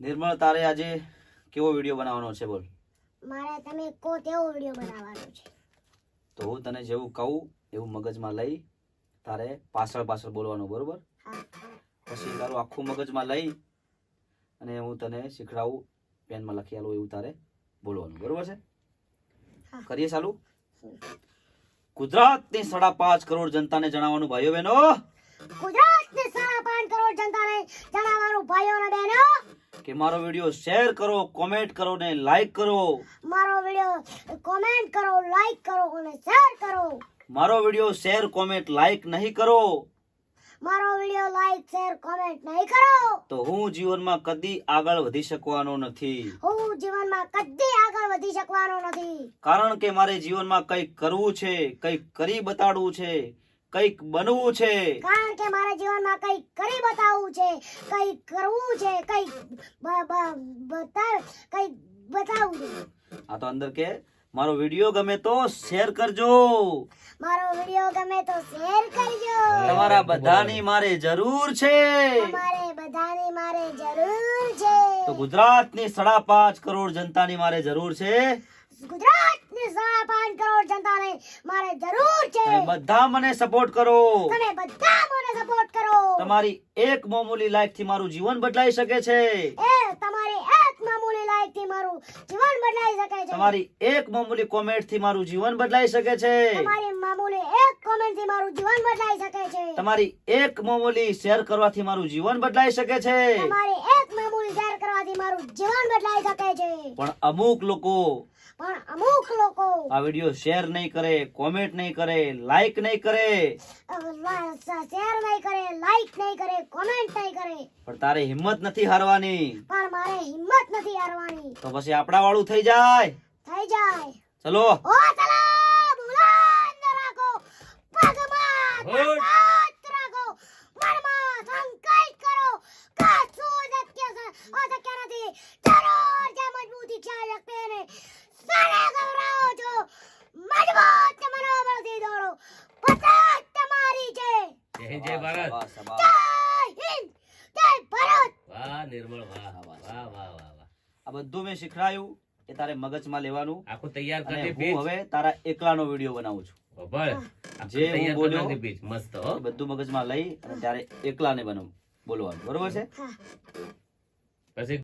નિર્મળ તારે આજે કેવો વીડિયો બનાવવાનો છે બોલ. મારે તમે કો તેવો વીડિયો બનાવવાનો છે. તો હું તને જેવું કહું એવું મગજમાં લઈ તારે પાછળ પાછળ બોલવાનું બરોબર? પછી તારું આખું મગજમાં લઈ અને હું તને શીખડાવું પેનમાં લખી આલું એવું તારે બોલવાનું બરોબર છે. કરીએ ચાલુ? ગુજરાતની સાડા પાંચ કરોડ જનતાને જણાવવાનું ભાઈઓ બહેનો. ગુજરાતની પાંચ કરોડ જનતાને જણાવવાનું ભાઈઓ અને બહેનો. કે મારો વીડિયો શેર કરો કોમેન્ટ કરો ને લાઈક કરો. મારો વીડિયો કોમેન્ટ કરો લાઈક કરો અને શેર કરો. મારો વીડિયો શેર કોમેન્ટ લાઈક નહીં કરો. મારો વીડિયો લાઈક શેર કોમેન્ટ નહીં કરો. તો હું જીવનમાં કદી આગળ વધી શકવાનો નથી. હું જીવનમાં કદી આગળ વધી શકવાનો નથી. કારણ કે મારે જીવનમાં કંઈક કરવું છે કંઈક કરી બતાડવું છે. કંઈક બનવું છે. કારણ કે મારા જીવનમાં કંઈક કરી બતાવવું છે કંઈક કરવું છે કંઈક બતાવ કંઈક બતાવવું છે. આ તો અંદર કે મારો વીડિયો ગમે તો શેર કરજો. મારો વીડિયો ગમે તો શેર કરજો. તમારા બધાની મારે જરૂર છે. તમારે બધાની મારે જરૂર છે. તો ગુજરાતની સાડા પાંચ કરોડ જનતાની મારે જરૂર છે. ગુજરાતની સાડા પાંચ કરોડ જનતાને મારે જરૂર છે. તમે બધા મને સપોર્ટ કરો. તમે બધા મને સપોર્ટ કરો. તમારી એક મામૂલી લાઈકથી મારું જીવન બદલાઈ શકે છે. એ તમારી લાઈકથી મારું જીવન બદલાઈ શકે છે. તમારી એક મામૂલી કોમેન્ટથી મારું જીવન બદલાઈ શકે છે. તમારી મામૂલી એક કોમેન્ટથી મારું જીવન બદલાઈ શકે છે. તમારી એક મામૂલી શેર કરવાથી મારું જીવન બદલાઈ શકે છે. તમારી એક મામૂલી શેર કરવાથી મારું જીવન બદલાઈ શકે છે. પણ અમુક લોકો પણ અમુક લોકો આ વીડિયો શેર નહીં કરે કોમેન્ટ નહીં કરે લાઈક નહીં કરે. શેર નહીં કરે લાઈક નહીં કરે કોમેન્ટ નહીં કરે. પણ તારે હિંમત નથી હારવાની. પણ મારે હિંમત નથી હારવાની. તો પછી આપણા વાળું થઈ જાય. થઈ જાય. ચલો. ઓ ચલો બુલંદ રાખો. પગમાં. તાકાત રાખો. મનમાં સંકલ્પ કરો. કશું અશક્ય છે અશક્ય નથી. જરૂર જે મજબૂતી ખ્યાલ રાખતે ને સારે ગભરાઓ છો. મજબૂત મનોબળથી દોડો. પતાક તમારી છે. જય જય ભારત. જય હિન્દ જય ભારત. વાહ નિર્મળ વાહ વાહ વાહ વાહ. આ બધું મેં શીખડાયું એ તારે મગજમાં લેવાનું. આખું તૈયાર કરી હું હવે તારા એકલાનો વીડિયો બનાવું છું. જે હું બોલ્યો મસ્ત બધું મગજમાં લઈ અને ત્યારે એકલાને બનાવું બોલવાનું. બરોબર છે? પછી